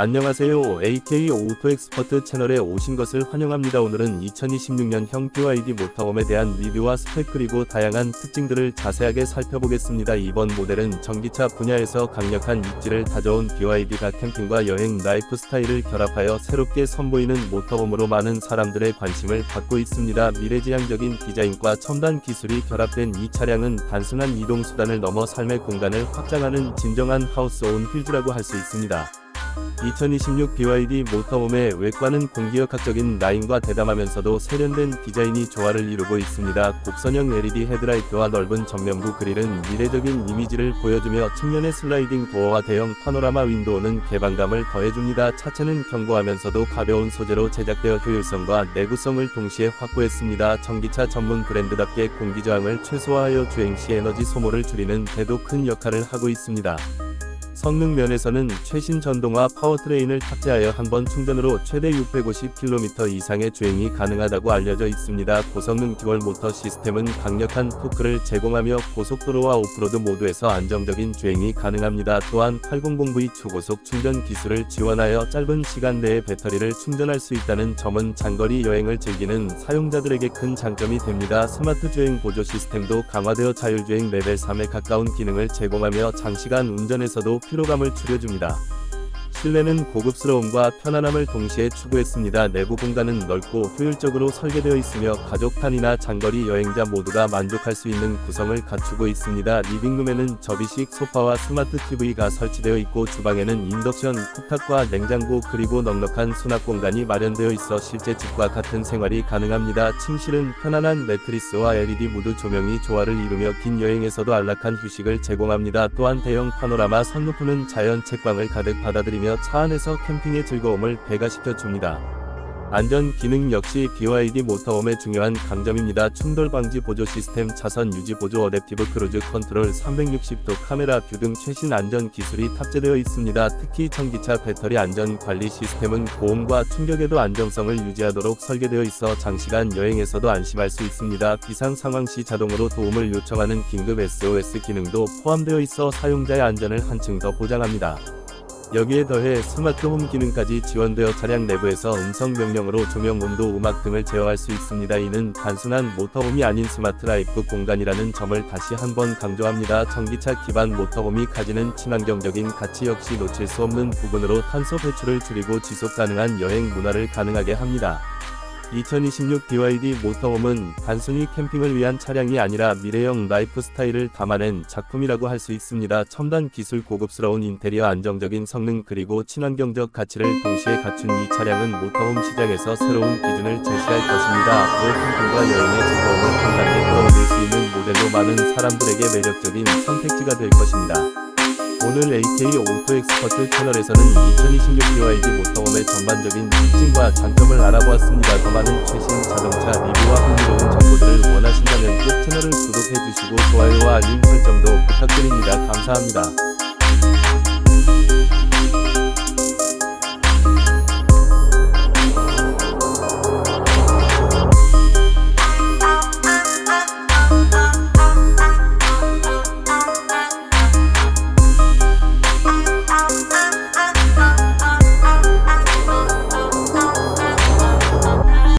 안녕하세요. AK 오토 엑스퍼트 채널에 오신 것을 환영합니다. 오늘은 2026년형 BYD 모터홈에 대한 리뷰와 스펙 그리고 다양한 특징들을 자세하게 살펴보겠습니다. 이번 모델은 전기차 분야에서 강력한 입지를 다져온 BYD가 캠핑과 여행 라이프 스타일을 결합하여 새롭게 선보이는 모터홈으로 많은 사람들의 관심을 받고 있습니다. 미래지향적인 디자인과 첨단 기술이 결합된 이 차량은 단순한 이동 수단을 넘어 삶의 공간을 확장하는 진정한 하우스 온 휠즈라고 할 수 있습니다. 2026 BYD 모터홈의 외관은 공기역학적인 라인과 대담하면서도 세련된 디자인이 조화를 이루고 있습니다. 곡선형 LED 헤드라이트와 넓은 정면부 그릴은 미래적인 이미지를 보여주며 측면의 슬라이딩 도어와 대형 파노라마 윈도우는 개방감을 더해줍니다. 차체는 견고하면서도 가벼운 소재로 제작되어 효율성과 내구성을 동시에 확보했습니다. 전기차 전문 브랜드답게 공기저항을 최소화하여 주행 시 에너지 소모를 줄이는 데도 큰 역할을 하고 있습니다. 성능 면에서는 최신 전동화 파워트레인을 탑재하여 한 번 충전으로 최대 650km 이상의 주행이 가능하다고 알려져 있습니다. 고성능 듀얼 모터 시스템은 강력한 토크를 제공하며 고속도로와 오프로드 모드에서 안정적인 주행이 가능합니다. 또한 800V 초고속 충전 기술을 지원하여 짧은 시간 내에 배터리를 충전할 수 있다는 점은 장거리 여행을 즐기는 사용자들에게 큰 장점이 됩니다. 스마트 주행 보조 시스템도 강화되어 자율주행 레벨 3에 가까운 기능을 제공하며 장시간 운전에서도 피로감을 줄여줍니다. 실내는 고급스러움과 편안함을 동시에 추구했습니다. 내부 공간은 넓고 효율적으로 설계되어 있으며 가족탄이나 장거리 여행자 모두가 만족할 수 있는 구성을 갖추고 있습니다. 리빙룸에는 접이식 소파와 스마트 TV가 설치되어 있고 주방에는 인덕션 쿡탑과 냉장고 그리고 넉넉한 수납 공간이 마련되어 있어 실제 집과 같은 생활이 가능합니다. 침실은 편안한 매트리스와 LED 무드 조명이 조화를 이루며 긴 여행에서도 안락한 휴식을 제공합니다. 또한 대형 파노라마 선루프는 자연 채광을 가득 받아들이며 차 안에서 캠핑의 즐거움을 배가시켜 줍니다. 안전 기능 역시 BYD 모터홈의 중요한 강점입니다. 충돌 방지 보조 시스템, 차선 유지 보조, 어댑티브 크루즈 컨트롤, 360도 카메라 뷰 등 최신 안전 기술이 탑재되어 있습니다. 특히 전기차 배터리 안전 관리 시스템은 고온과 충격에도 안정성을 유지하도록 설계되어 있어 장시간 여행에서도 안심할 수 있습니다. 비상 상황 시 자동으로 도움을 요청하는 긴급 SOS 기능도 포함되어 있어 사용자의 안전을 한층 더 보장합니다. 여기에 더해 스마트 홈 기능까지 지원되어 차량 내부에서 음성 명령으로 조명, 온도, 음악 등을 제어할 수 있습니다. 이는 단순한 모터홈이 아닌 스마트 라이프 공간이라는 점을 다시 한번 강조합니다. 전기차 기반 모터홈이 가지는 친환경적인 가치 역시 놓칠 수 없는 부분으로 탄소 배출을 줄이고 지속 가능한 여행 문화를 가능하게 합니다. 2026 BYD 모터홈은 단순히 캠핑을 위한 차량이 아니라 미래형 라이프 스타일을 담아낸 작품이라고 할 수 있습니다. 첨단 기술, 고급스러운 인테리어, 안정적인 성능 그리고 친환경적 가치를 동시에 갖춘 이 차량은 모터홈 시장에서 새로운 기준을 제시할 것입니다. 캠핑과 여행의 즐거움을 한 단계 끌어올릴 수 있는 모델로 많은 사람들에게 매력적인 선택지가 될 것입니다. 오늘 AK 오토 엑스퍼트 채널에서는 2026 BYD 모터홈의 전반적인 특징과 장점을 알아보았습니다. 더 많은 최신 자동차 리뷰와 흥미로운 정보들을 원하신다면 꼭 채널을 구독해주시고 좋아요와 알림 설정도 부탁드립니다. 감사합니다.